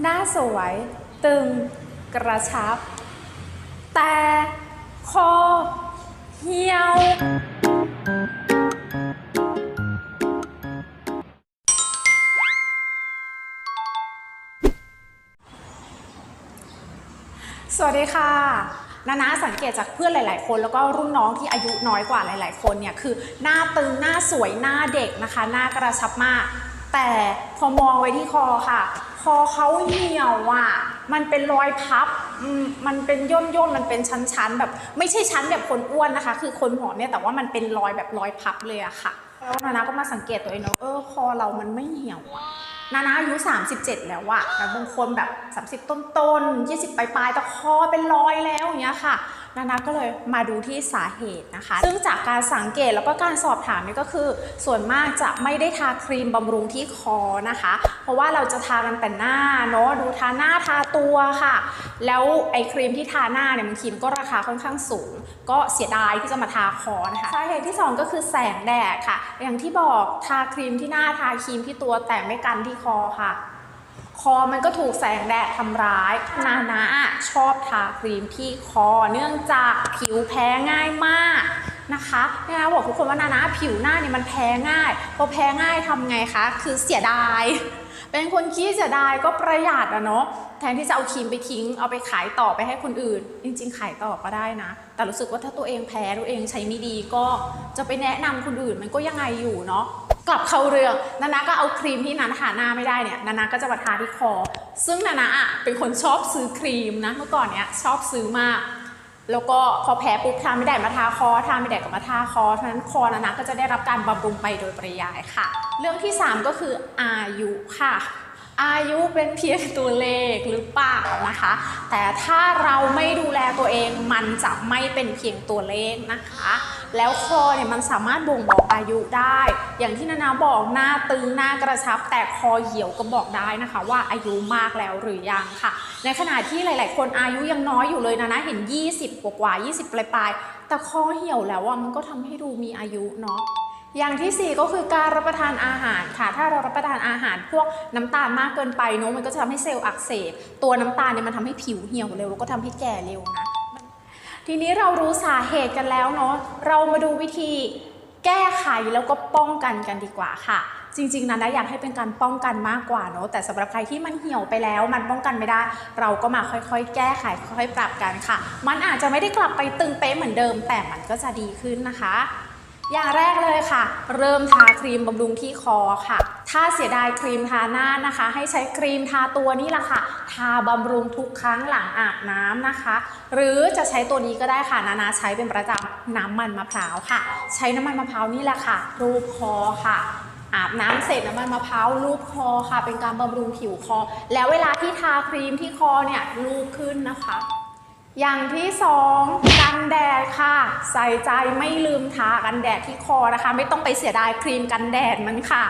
หน้าสวย ตึงกระชับ แต่คอเหี่ยว สวัสดีค่ะนานาสังเกตจากเพื่อนหลาย ๆ คน แล้วก็รุ่นน้องที่อายุน้อยกว่าหลาย ๆ คนเนี่ยคือหน้าตึงหน้าสวยหน้าเด็กนะคะ หน้ากระชับมาก แต่พอมองไว้ที่คอค่ะ คอเขาเหี่ยวอะ มันเป็นรอยพับ มันเป็นย่นย่นมันเป็นชั้นชั้นแบบ ไม่ใช่ชั้นแบบคนอ้วนนะคะ คือคนหอมเนี่ยแต่ว่ามันเป็นรอยแบบรอยพับเลยอะค่ะ แล้วนานาก็มาสังเกตตัวเองเนาะเออคอเรามันไม่เหี่ยวอะ นานาอายุ 37 แล้วอะแต่บางคนแบบ 30 ต้นต้นๆ20ปลายปลายๆแต่คอเป็นรอยแล้วอย่างเงี้ยค่ะ นานาก็เลยมาดูที่สาเหตุนะคะ ซึ่งจากการสังเกตแล้วก็การสอบถามนี่ก็คือ ส่วนมากจะไม่ได้ทาครีมบำรุงที่คอนะคะ เพราะว่าเราจะทากันแต่หน้าเนาะ ดูทาหน้าทาตัวค่ะ แล้วไอ้ครีมที่ทาหน้าเนี่ยบางทีมันก็ราคาค่อนข้างสูง ก็เสียดายที่จะมาทาคอนะคะ สาเหตุที่สองก็คือแสงแดดค่ะ อย่างที่บอกทาครีมที่หน้าทาครีมที่ตัวแต่ไม่กันที่คอค่ะ คอมันก็ถูกแสงแดดทำร้าย นานาชอบทาครีมที่คอ เนื่องจากผิวแพ้ง่ายมากนะคะนานาบอกทุกคนว่านานาผิวหน้าเนี่ยมันแพ้ง่ายพอแพ้ง่ายทำไงคะ คือเสียดาย เป็นคนขี้เสียดายก็ประหยัดอะเนาะแทนที่จะเอาครีมไปทิ้ง เอาไปขายต่อไปให้คนอื่น จริง ๆ ขายต่อก็ได้นะ แต่รู้สึกว่าถ้าตัวเองแพ้ตัวเองใช้ไม่ดีก็จะไปแนะนำคนอื่นมันก็ยังไงอยู่เนาะ กลับเข้าเรื่องนานาก็เอาครีมที่นานาทาหน้าไม่ได้เนี่ยนานาก็จะมาทาที่คอ ซึ่งนานาอะเป็นคนชอบซื้อครีมนะเมื่อก่อนเนี้ยชอบซื้อมาก แล้วก็พอแพ้ปุ๊บทาไม่ได้มาทาคอทาไม่ได้ก็มาทาคอฉะนั้นคอนานาก็จะได้รับการบำรุงไปโดยปริยายค่ะ เรื่องที่ 3 ก็คืออายุค่ะอายุเป็นเพียงตัวเลขหรือเปล่านะคะ แต่ถ้าเราไม่ดูแลตัวเองมันจะไม่เป็นเพียงตัวเลขนะคะ แล้วคอเนี่ยมันสามารถบ่งบอกอายุได้ อย่างที่นานาบอกหน้าตึงหน้ากระชับ แต่คอเหี่ยวก็บอกได้นะคะ ว่าอายุมากแล้วหรือยังค่ะ ในขณะที่หลาย ๆ คนอายุยังน้อยอยู่เลยนะนะเห็น 20 กว่ากว่าๆ20 ปลายปลายๆแต่คอเหี่ยวแล้วอะมันก็ทำให้ดูมีอายุเนาะอย่างที่ 4 ก็คือการรับประทานอาหารค่ะ ถ้าเรารับประทานอาหารพวกน้ำตาลมากเกินไปเนอะมันก็จะทำให้เซลล์อักเสบ ตัวน้ำตาลเนี่ยมันทำให้ผิวเหี่ยวเร็วแล้วก็ทำให้แก่เร็วนะ ทีนี้เรารู้สาเหตุกันแล้วเนาะเรามาดูวิธีแก้ไขแล้วก็ป้องกันกันดีกว่าค่ะ จริงๆนะนนะอยากให้เป็นการป้องกันมากกว่าเนาะแต่สำหรับใครที่มันเหี่ยวไปแล้ว มันป้องกันไม่ได้ เราก็มาค่อยๆ แก้ไขค่อยๆปรับกันค่ะ มันอาจจะไม่ได้กลับไปตึงเป๊ะเหมือนเดิม แต่มันก็จะดีขึ้นนะคะ อย่างแรกเลยค่ะ เริ่มทาครีมบำรุงที่คอค่ะ ถ้าเสียดายครีมทาหน้านะคะ ให้ใช้ครีมทาตัวนี่แหละค่ะ ทาบำรุงทุกครั้งหลังอาบน้ำนะคะ หรือจะใช้ตัวนี้ก็ได้ค่ะ นานาใช้เป็นประจำน้ำมันมะพร้าวค่ะ ใช้น้ำมันมะพร้าวนี่แหละค่ะ รูปคอค่ะอาบน้ำเสร็จน้ำมันมะพร้าวลูบคอค่ะ เป็นการบำรุงผิวคอ แล้วเวลาที่ทาครีมที่คอเนี่ยลูบขึ้นนะคะ อย่างที่สองกันแดดค่ะ ใส่ใจไม่ลืมทากันแดดที่คอนะคะ ไม่ต้องไปเสียดายครีมกันแดดมันค่ะ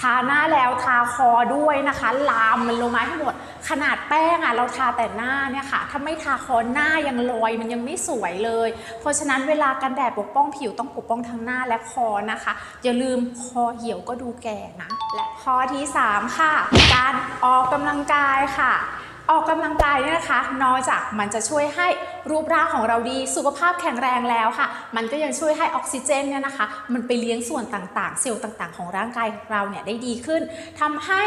ทาหน้าแล้วทาคอด้วยนะคะ ลามมันลงมาให้หมด ขนาดแป้งอะเราทาแต่หน้าเนี่ยค่ะ ถ้าไม่ทาคอหน้ายังลอยมันยังไม่สวยเลย เพราะฉะนั้นเวลากันแดดปกป้องผิวต้องปกป้องทั้งหน้าและคอนะคะ อย่าลืมคอเหี่ยวก็ดูแก่นะและข้อที่สามค่ะ การออกกำลังกายค่ะ ออกกำลังกายเนี่ยนะคะ นอกจากมันจะช่วยให้รูปร่างของเราดีสุขภาพแข็งแรงแล้วค่ะ มันก็ยังช่วยให้ออกซิเจนเนี่ยนะคะ มันไปเลี้ยงส่วนต่างๆ เซลล์ต่างๆ ของร่างกายของเราเนี่ยได้ดีขึ้นทำให้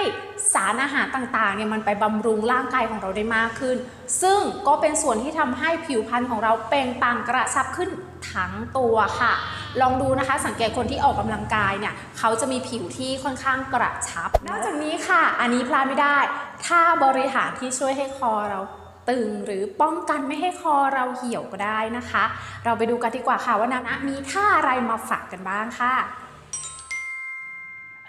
สารอาหารต่างๆเนี่ยมันไปบำรุงร่างกายของเราได้มากขึ้น ซึ่งก็เป็นส่วนที่ทำให้ผิวพรรณของเราเปล่งปลั่งกระชับขึ้นทั้งตัวค่ะ ลองดูนะคะสังเกตคนที่ออกกำลังกายเนี่ยเขาจะมีผิวที่ค่อนข้างกระชับ นอกจากนี้ค่ะ อันนี้พลาดไม่ได้ถ้าบริหารที่ช่วยให้คอเราตึงหรือป้องกันไม่ให้คอเราเหี่ยวก็ได้นะคะ เราไปดูกันดีกว่าค่ะว่านานะมีท่าอะไรมาฝากกันบ้างค่ะ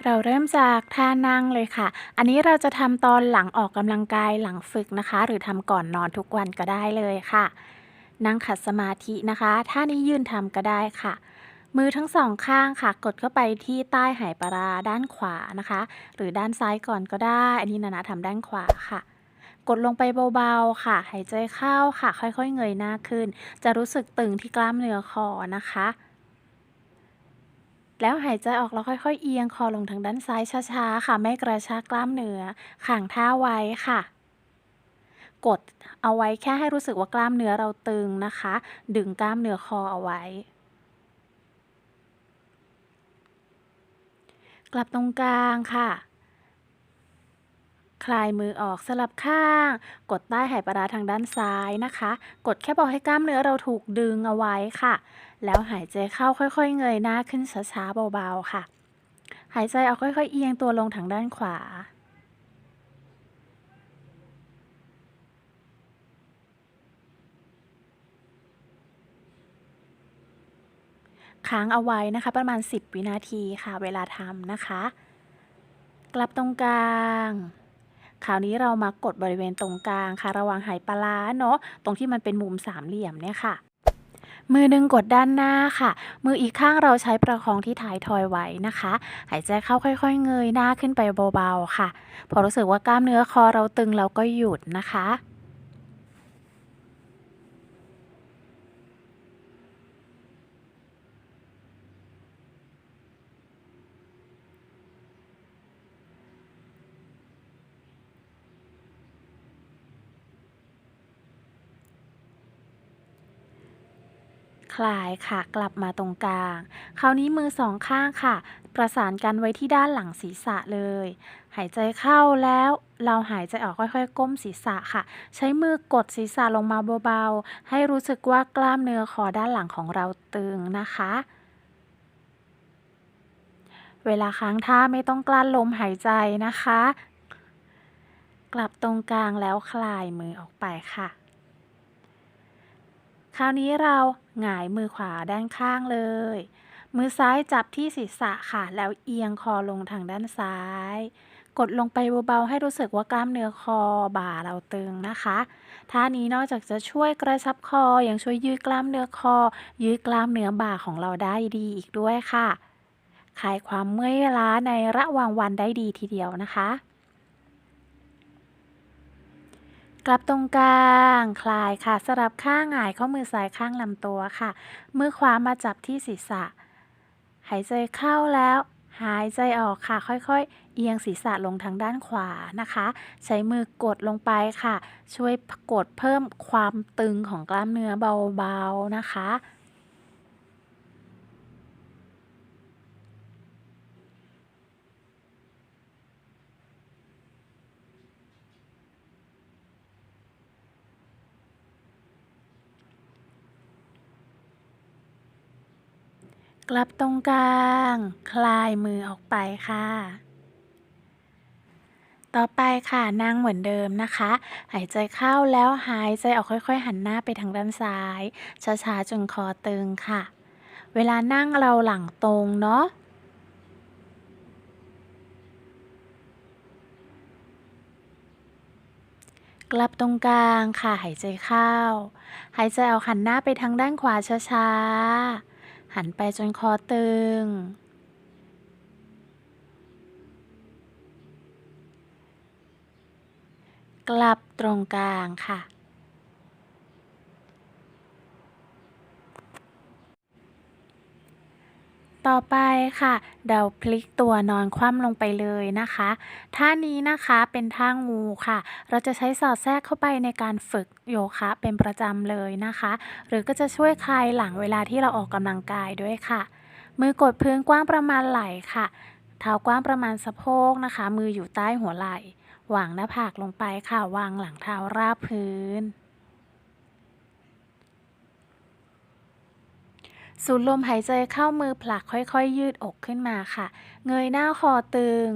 เราเริ่มจากท่านั่งเลยค่ะ อันนี้เราจะทำตอนหลังออกกำลังกายหลังฝึกนะคะ หรือทำก่อนนอนทุกวันก็ได้เลยค่ะ นั่งขัดสมาธินะคะ ท่านี้ยืนทำก็ได้ค่ะ มือทั้งสองข้างค่ะ กดเข้าไปที่ใต้ไหปลาราด้านขวานะคะ หรือด้านซ้ายก่อนก็ได้ อันนี้นานาทำด้านขวาค่ะ กดลงไปเบาๆค่ะ หายใจเข้าค่ะ ค่อยๆเงยหน้าขึ้น จะรู้สึกตึงที่กล้ามเนื้อคอนะคะ แล้วหายใจออกแล้วค่อย ๆ เอียงคอลงทางด้านซ้ายช้าๆค่ะ ไม่กระชากกล้ามเนื้อข่างท่าไว้ค่ะกดเอาไว้แค่ให้รู้สึกว่ากล้ามเนื้อเราตึงนะคะ ดึงกล้ามเนื้อคอเอาไว้ กลับตรงกลางค่ะ คลายมือออกสลับข้าง กดใต้ไหปลาร้าทางด้านซ้ายนะคะ กดแค่บอกให้กล้ามเนื้อเราถูกดึงเอาไว้ค่ะ แล้วหายใจเข้าค่อยๆ เงยหน้าขึ้นช้าๆเบาๆค่ะ หายใจออกค่อยๆ เอียงตัวลงทางด้านขวา ค้างเอาไว้นะคะ ประมาณ 10 วินาทีค่ะเวลาทำนะคะ กลับตรงกลางคราวนี้เรามากดบริเวณตรงกลางค่ะ ระว่างไหปลาร้าเนาะตรงที่มันเป็นมุมสามเหลี่ยมเนี่ยค่ะ มือหนึ่งกดด้านหน้าค่ะ มืออีกข้างเราใช้ประคองที่ท้ายทอยไว้นะคะ หายใจเข้าค่อยๆ เงยหน้าขึ้นไปเบาๆค่ะ พอรู้สึกว่ากล้ามเนื้อคอเราตึงเราก็หยุดนะคะ คลายค่ะ กลับมาตรงกลาง คราวนี้มือสองข้างค่ะ ประสานกันไว้ที่ด้านหลังศีรษะเลย หายใจเข้าแล้วเราหายใจออกค่อยๆ ก้มศีรษะค่ะ ใช้มือกดศีรษะลงมาเบาๆ ให้รู้สึกว่ากล้ามเนื้อคอด้านหลังของเราตึงนะคะเวลาค้างท่าไม่ต้องกลั้นลมหายใจนะคะ กลับตรงกลางแล้วคลายมือออกไปค่ะ คราวนี้เรา หงายมือขวาด้านข้างเลย มือซ้ายจับที่ศีรษะค่ะ แล้วเอียงคอลงทางด้านซ้าย กดลงไปเบาๆให้รู้สึกว่ากล้ามเนื้อคอบ่าเราตึงนะคะท่านี้นอกจากจะช่วยกระชับคอยังช่วยยืดกล้ามเนื้อคอ ยืดกล้ามเนื้อบ่าของเราได้ดีอีกด้วยค่ะคลายความเมื่อยล้าในระหว่างวันได้ดีทีเดียวนะคะ กลับตรงกลางคลายค่ะ สลับข้างหงายข้อมือซ้ายข้างลำตัวค่ะ มือขวามาจับที่ศีรษะ หายใจเข้าแล้ว หายใจออกค่ะ ค่อยๆ เอียงศีรษะลงทางด้านขวานะคะ ใช้มือกดลงไปค่ะ ช่วยกดเพิ่มความตึงของกล้ามเนื้อเบาๆนะคะ กลับตรงกลาง คลายมือออกไปค่ะ ต่อไปค่ะนั่งเหมือนเดิมนะคะ หายใจเข้าแล้วหายใจออกค่อย ๆ หันหน้าไปทางด้านซ้าย ช้าๆจนคอตึงค่ะ เวลานั่งเราหลังตรงเนาะกลับตรงกลางค่ะหายใจเข้า หายใจออกหันหน้าไปทางด้านขวาช้าๆ หันไปจนคอตึง กลับตรงกลางค่ะ ต่อไปค่ะ เราพลิกตัวนอนคว่ำลงไปเลยนะคะ ท่านี้นะคะเป็นท่างูค่ะ เราจะใช้สอดแทรกเข้าไปในการฝึกโยคะเป็นประจำเลยนะคะ หรือก็จะช่วยคลายหลังเวลาที่เราออกกำลังกายด้วยค่ะ มือกดพื้นกว้างประมาณไหล่ค่ะ เท้ากว้างประมาณสะโพกนะคะ มืออยู่ใต้หัวไหล่วางหน้าผากลงไปค่ะ วางหลังเท้าราบพื้น สูดลมหายใจเข้ามือผลักค่อยๆ ยืดอกขึ้นมาค่ะ เงยหน้าคอตึง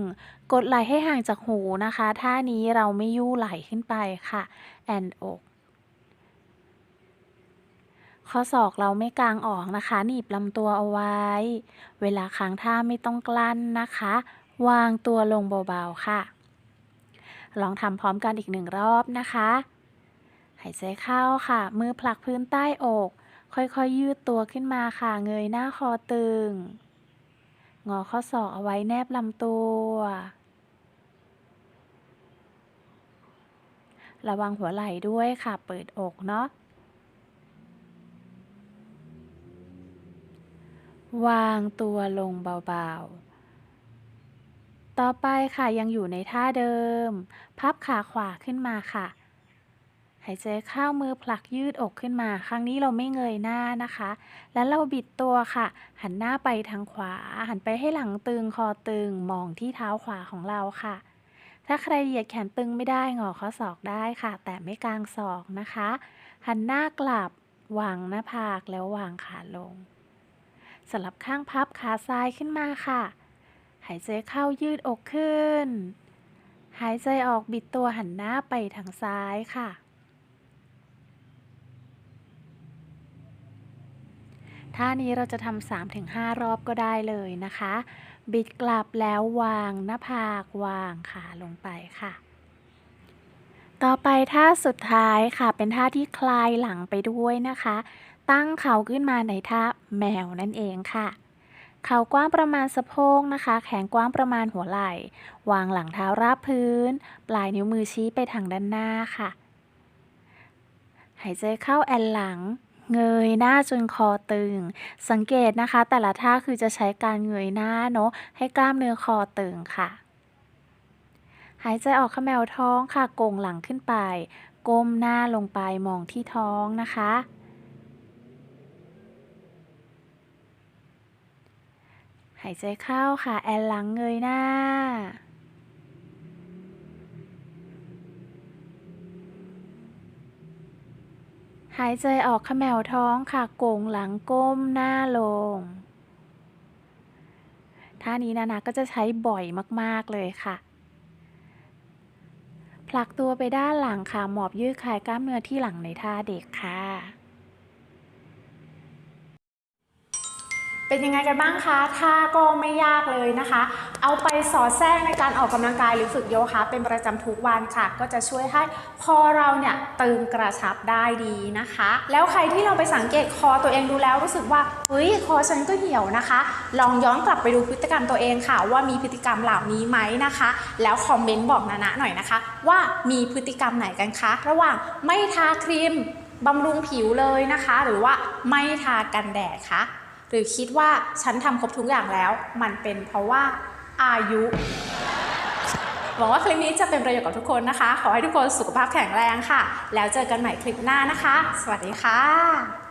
กดไหล่ให้ห่างจากหูนะคะ ท่านี้เราไม่ยู่ไหล่ขึ้นไปค่ะ แอนอกข้อศอกเราไม่กางออกนะคะ หนีบลำตัวเอาไว้ เวลาค้างท่าไม่ต้องกลั้นนะคะ วางตัวลงเบาๆค่ะ ลองทำพร้อมกันอีกหนึ่งรอบนะคะ หายใจเข้าค่ะ มือผลักพื้นใต้อก ค่อยๆยืดตัวขึ้นมาค่ะ เงยหน้าคอตึง งอข้อศอกเอาไว้แนบลำตัว ระวังหัวไหล่ด้วยค่ะ เปิดอกเนาะ วางตัวลงเบาๆต่อไปค่ะยังอยู่ในท่าเดิม พับขาขวาขึ้นมาค่ะ หายใจเข้ามือผลักยืดอกขึ้นมา ครั้งนี้เราไม่เงยหน้านะคะ แล้วเราบิดตัวค่ะ หันหน้าไปทางขวา หันไปให้หลังตึงคอตึงมองที่เท้าขวาของเราค่ะ ถ้าใครเหยียดแขนตึงไม่ได้งอข้อศอกได้ค่ะ แต่ไม่กลางศอกนะคะ หันหน้ากลับวางหน้าผากแล้ววางขาลงสลับข้างพับขาซ้ายขึ้นมาค่ะ หายใจเข้ายืดอกขึ้น หายใจออกบิดตัวหันหน้าไปทางซ้ายค่ะ ท่านี้เราจะทำ3-5รอบก็ได้เลยนะคะ บิดกลับแล้ววางหน้าผากวางขาลงไปค่ะ ต่อไปท่าสุดท้ายค่ะ เป็นท่าที่คลายหลังไปด้วยนะคะ ตั้งเข่าขึ้นมาในท่าแมวนั่นเองค่ะ เข่ากว้างประมาณสะโพกนะคะ แขนกว้างประมาณหัวไหล่ วางหลังเท้าราบพื้น ปลายนิ้วมือชี้ไปทางด้านหน้าค่ะ หายใจเข้าแอนหลัง เงยหน้าจนคอตึง สังเกตนะคะ แต่ละท่าคือจะใช้การเงยหน้าเนาะให้กล้ามเนื้อคอตึงค่ะ หายใจออกขมแมวท้องค่ะโก่งหลังขึ้นไป ก้มหน้าลงไปมองที่ท้องนะคะ หายใจเข้าค่ะ แอนหลังเงยหน้า หายใจออกขมแมวท้องค่ะโก่งหลังก้มหน้าลง ท่านี้นานาก็จะใช้บ่อยมากๆเลยค่ะ ผลักตัวไปด้านหลังค่ะ หมอบยืดคลายกล้ามเนื้อที่หลังในท่าเด็กค่ะ เป็นยังไงกันบ้างคะท่าก็ไม่ยากเลยนะคะ เอาไปสอดแทรกในการออกกำลังกายหรือฝึกโยคะเป็นประจำทุกวันค่ะ ก็จะช่วยให้คอเราเนี่ยตึงกระชับได้ดีนะคะ แล้วใครที่เราไปสังเกตคอตัวเองดูแล้วรู้สึกว่าเฮ้ยคอฉันก็เหี่ยวนะคะ ลองย้อนกลับไปดูพฤติกรรมตัวเองค่ะ ว่ามีพฤติกรรมเหล่านี้ไหมนะคะ แล้วคอมเมนต์บอกนานะหน่อยนะคะ ว่ามีพฤติกรรมไหนกันคะ ระหว่างไม่ทาครีมบำรุงผิวเลยนะคะ หรือว่าไม่ทากันแดดคะ หรือคิดว่าฉันทำครบทุกอย่างแล้ว มันเป็นเพราะว่าอายุ หวังว่าคลิปนี้จะเป็นประโยชน์กับทุกคนนะคะ ขอให้ทุกคนสุขภาพแข็งแรงค่ะ แล้วเจอกันใหม่คลิปหน้านะคะ สวัสดีค่ะ